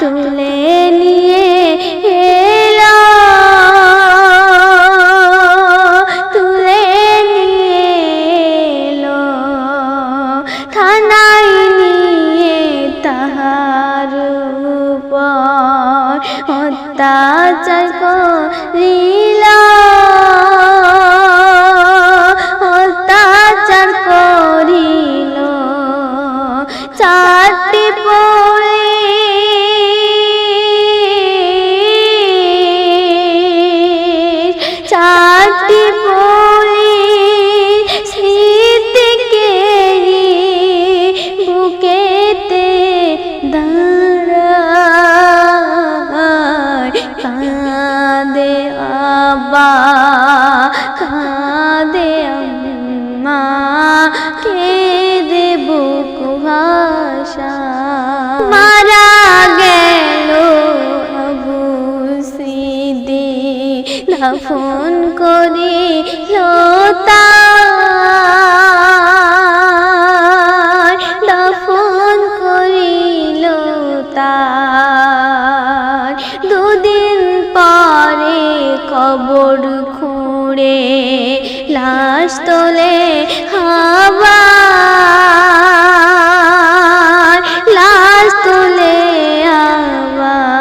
তুলে নিয়ে এলো। তুলে নিয়ে এলো। থানায় নিয়ে তাহার উপর অত্যাচার করিলা। করে লাশ তোলে হাওয়া। লাশ তোলে আবার।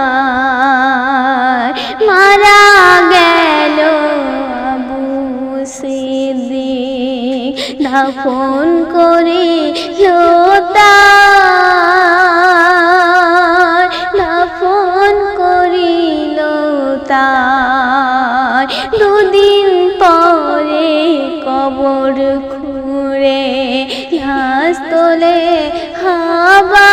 মারা গেল আবু সিদ্দিক। দাফন করে লোতা তোলে হাবা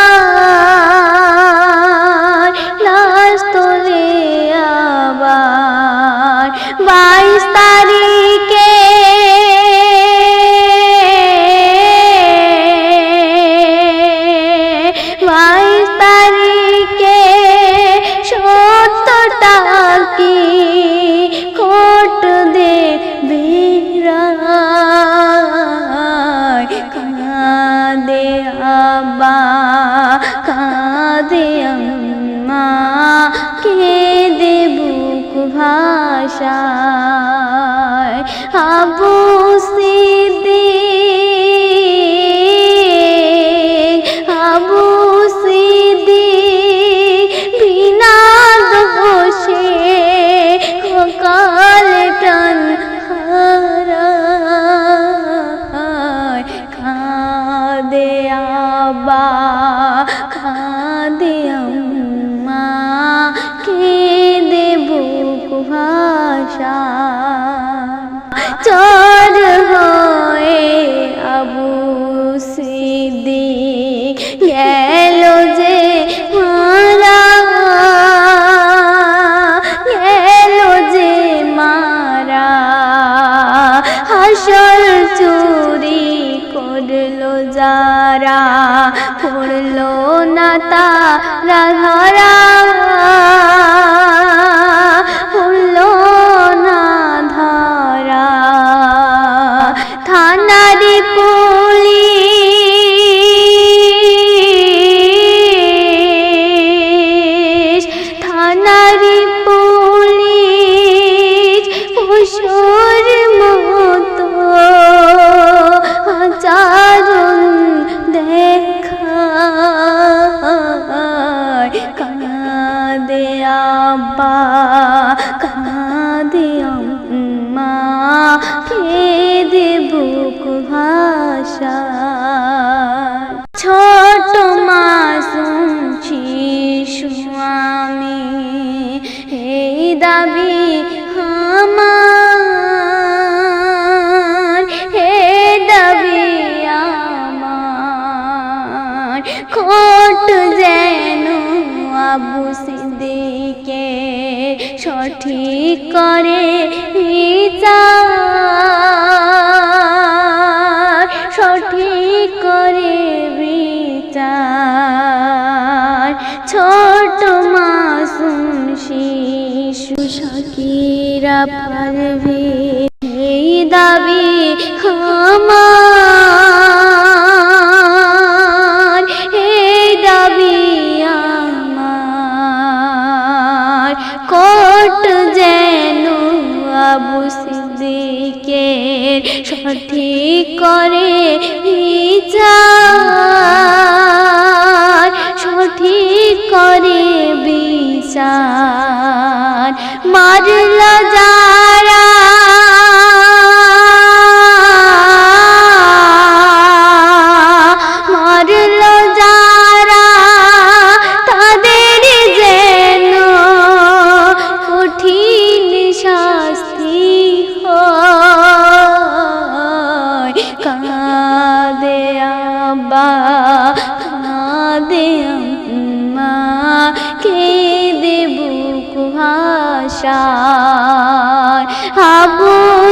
বুসি আমার কোট যেন আবু সিদ্দিকে সঠিক করে বিচার, সঠিক করে বিচার। ছোট মাসুম শিশু সকিরা পারবে এই দাবি। কি করে বিচার? সঠিক করে বিচার। মারলা যা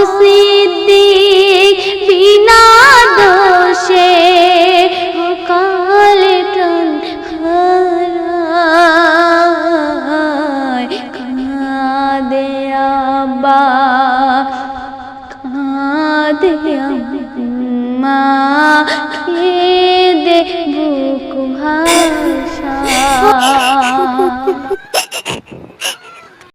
সিদ্দিক বিনা দোষে কালে টন কাঁদে আবা কাঁদে মা খেদে বুক ভাষা